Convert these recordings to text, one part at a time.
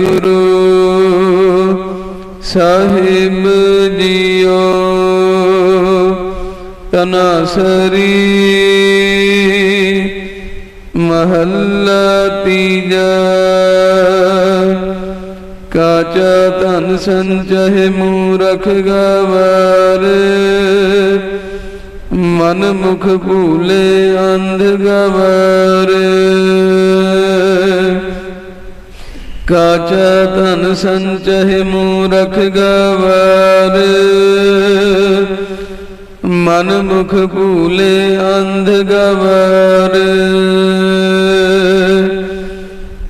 Guru Sahib JIO ਤਨਾਸਰੀ ਮਹੱਲਾ ਤੀਜਾ। ਕਾਚਾ ਧਨ ਸੰਚਹਿ ਮੂਰਖ ਗਵਾਰ। ਮਨ ਮੁਖ ਭੂਲੇ ਅੰਧ ਗਵਾਰ। ਕਾਚਾ ਧਨ ਸੰਚਹਿ ਮੂਰਖ ਗਵਾਰ। ਮਨ ਮੁਖ ਭੂਲੇ ਅੰਧ ਗਵਾਰ।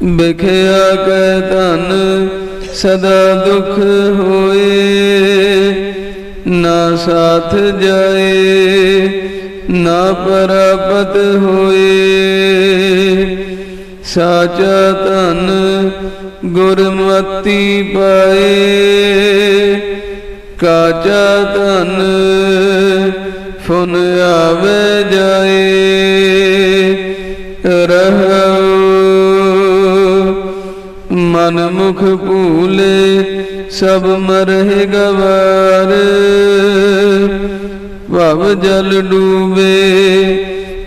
ਬਿਖਿਆ ਕੈ ਧਨ ਸਦਾ ਦੁਖ ਹੋਏ, ਨਾ ਸਾਥ ਜਾਏ, ਨਾ ਪਰਪਤ ਹੋਏ। ਸਾਚਾ ਧਨ ਗੁਰਮਤੀ ਪਾਏ ਕਾਚਾ ਧਨ ਫੁਨ ਆਵੇ ਜਾਏ, ਰਹੋ ਮਨ ਮੁਖ ਭੂਲੇ ਸਭ ਮਰਹਿ ਗਵਾਰ, ਭਵ ਜਲ ਡੂਬੇ,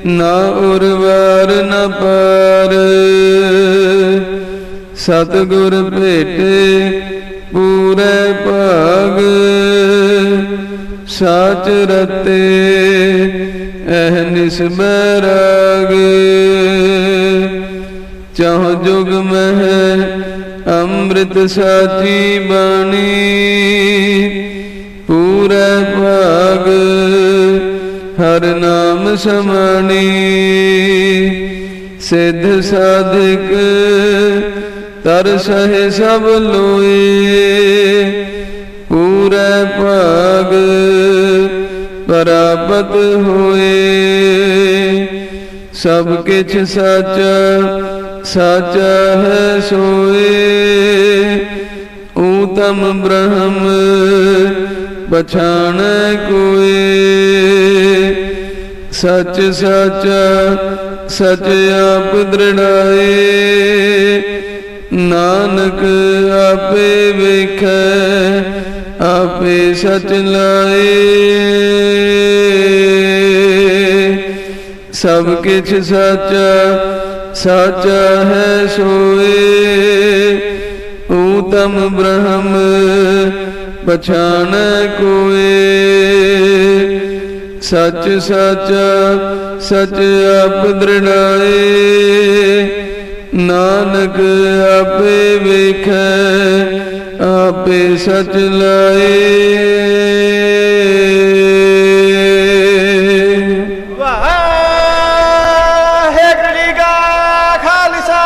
ਨਾ ਉਰਵਾਰ ਨਾ ਪਾਰ। ਸਤਿਗੁਰ ਭੇਟੇ, ਪੂਰੇ ਭਾਗ ਸਾਚ ਰਤੇ, ਇਹ ਨਿਸਬਰਾਗ ਚਾਹ ਜੁਗ ਮਹਿ ਅੰਮ੍ਰਿਤ ਸਾਚੀ ਬਾਣੀ, ਪੂਰੇ ਭਾਗ ਹਰ ਨਾਮ ਸਮਾਣੀ। ਸਿੱਧ ਸਾਧਕ ਤਰ ਸਹਿ ਸਭ ਲੋਏ, ਪੂਰੇ ਭਾਗ ਪ੍ਰਾਪਤ ਹੋਏ। ਸਭ ਕਿਛ ਸਾਚਾ ਸਾਚਾ ਹੈ ਸੋਏ। ਊਤਮ ਬ੍ਰਹਮ ਪਛਾਣ ਕੋਏ। ਸੱਚ, ਸਾਚਾ, ਸਚ ਆਪ ਦ੍ਰਿੜਾਏ। ਨਾਨਕ ਆਪੇ ਵੇਖੈ, ਆਪੇ ਸਚ ਲਾਏ। ਸਭ ਕਿਛ ਸਾਚਾ ਸਾਚਾ ਹੈ ਸੋਏ। ਊਤਮ ਬ੍ਰਹਮ ਪਛਾਣ ਕੋਏ। ਸੱਚ ਸਾਚਾ, ਸਚ ਆਪ ਦ੍ਰਿੜਾਏ। ਨਾਨਕ ਆਪੇ ਵੇਖੈ, ਆਪੇ ਸਚ ਲਾਏ। ਵਾਹਿਗੁਰੂ ਜੀ ਕਾ ਖਾਲਸਾ।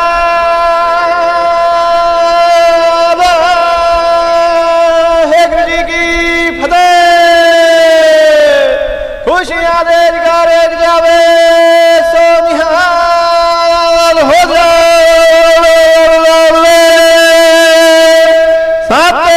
ਵਾਹਿਗੁਰੂ ਜੀ ਕੀ ਫਤਿਹ। ਖੁਸ਼ੀਆਂ ਦੇ ਜਗਾਰੇ ਜਾਵੇ। Ah.